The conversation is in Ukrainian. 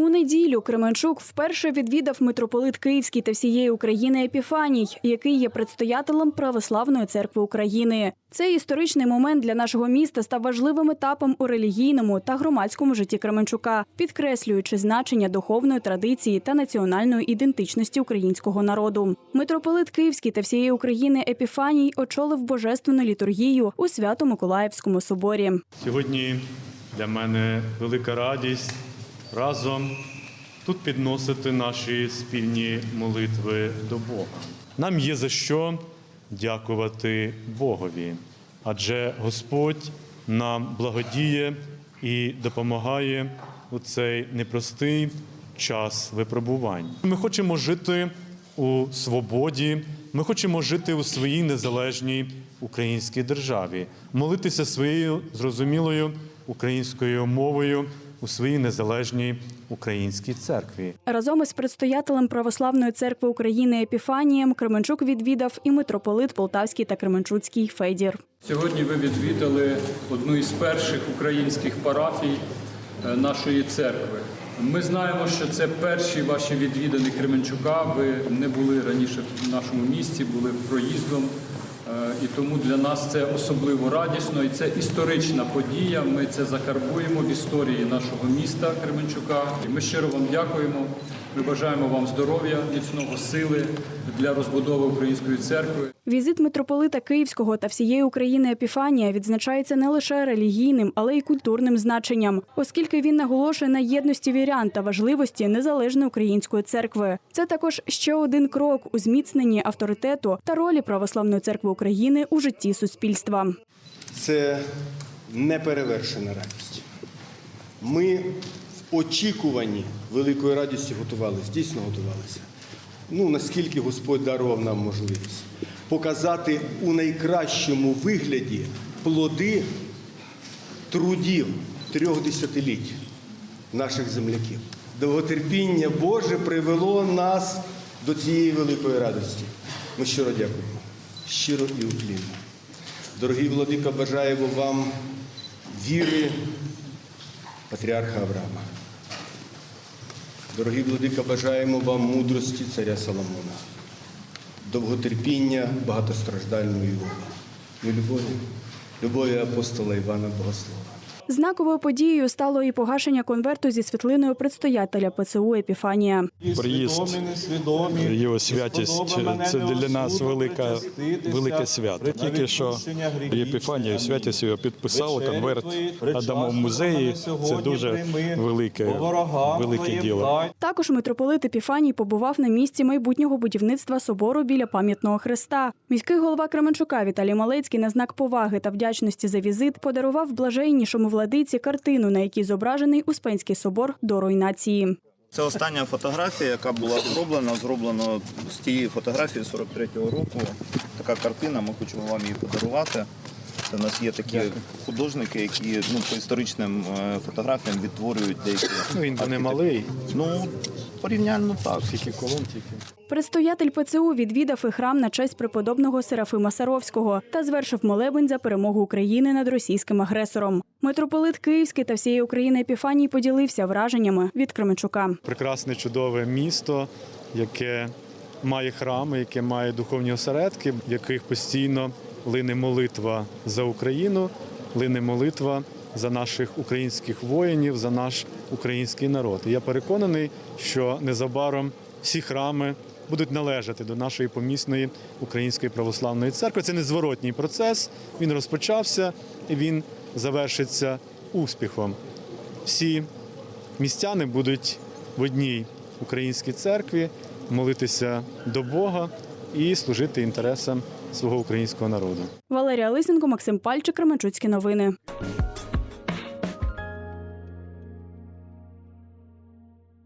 У неділю Кременчук вперше відвідав митрополит Київський та всієї України Епіфаній, який є предстоятелем Православної церкви України. Цей історичний момент для нашого міста став важливим етапом у релігійному та громадському житті Кременчука, підкреслюючи значення духовної традиції та національної ідентичності українського народу. Митрополит Київський та всієї України Епіфаній очолив божественну літургію у Свято-Миколаївському соборі. Сьогодні для мене велика радість разом тут підносити наші спільні молитви до Бога. Нам є за що дякувати Богові, адже Господь нам благодіє і допомагає у цей непростий час випробувань. Ми хочемо жити у свободі. Ми хочемо жити у своїй незалежній українській державі, молитися своєю зрозумілою українською мовою у своїй незалежній українській церкві. Разом із предстоятелем Православної церкви України Епіфанієм Кременчук відвідав і митрополит Полтавський та Кременчуцький Федір. Сьогодні ви відвідали одну із перших українських парафій е, нашої церкви. Ми знаємо, що це перші ваші відвідини Кременчука. Ви не були раніше в нашому місті, були проїздом. Е, І тому для нас це особливо радісно і це історична подія. Ми це закарбуємо в історії нашого міста Кременчука. І ми щиро вам дякуємо. Ми бажаємо вам здоров'я, міцного сили для розбудови української церкви. Візит митрополита Київського та всієї України Епіфанія відзначається не лише релігійним, але й культурним значенням, оскільки він наголошує на єдності вірян та важливості незалежної української церкви. Це також ще один крок у зміцненні авторитету та ролі Православної церкви України у житті суспільства. це неперевершена радість. Ми очікуванні великої радості готувалися, дійсно готувалися. Ну, наскільки Господь дарував нам можливість показати у найкращому вигляді плоди трудів трьох десятиліть наших земляків. Довготерпіння Боже привело нас до цієї великої радості. Ми щиро дякуємо, щиро і уклінно. Дорогі владика, бажаємо вам віри патріарха Авраама. Дорогі владика, бажаємо вам мудрості царя Соломона, довготерпіння багатостраждальної волі і любові, любові апостола Івана Богослова. Знаковою подією стало і погашення конверту зі світлиною предстоятеля ПЦУ Епіфанія. Приїзд його святість це для нас велика, велике свято. Тільки що Єпіфанія святість його підписала конверт Адамо в музеї. Це дуже велике, велике діло. Також митрополит Епіфаній побував на місці майбутнього будівництва собору біля пам'ятного хреста. Міський голова Кременчука Віталій Малецький на знак поваги та вдячності за візит подарував блаженнішому владиці картину, на якій зображений Успенський собор до руйнації. Це остання фотографія, яка була зроблена. Зроблено з тієї фотографії 43-го року. Така картина, ми хочемо вам її подарувати. У нас є такі художники, які ну, по історичним е, фотографіям відтворюють деякі. Ну, він не малий, Ну, порівнянно так. скільки колон тільки. Предстоятель ПЦУ відвідав і храм на честь преподобного Серафима Саровського та звершив молебень за перемогу України над російським агресором. Митрополит Київський та всієї України Епіфаній поділився враженнями від Кременчука. Прекрасне чудове місто, яке має храми, яке має духовні осередки, в яких постійно лине молитва за Україну, лине молитва за наших українських воїнів, за наш український народ. Я переконаний, що незабаром всі храми будуть належати до нашої помісної української православної церкви. Це незворотній процес. Він розпочався і він завершиться успіхом. Всі містяни будуть в одній українській церкві молитися до Бога і служити інтересам свого українського народу. Валерія Лисенко, Максим Пальчик, Кременчуцькі новини.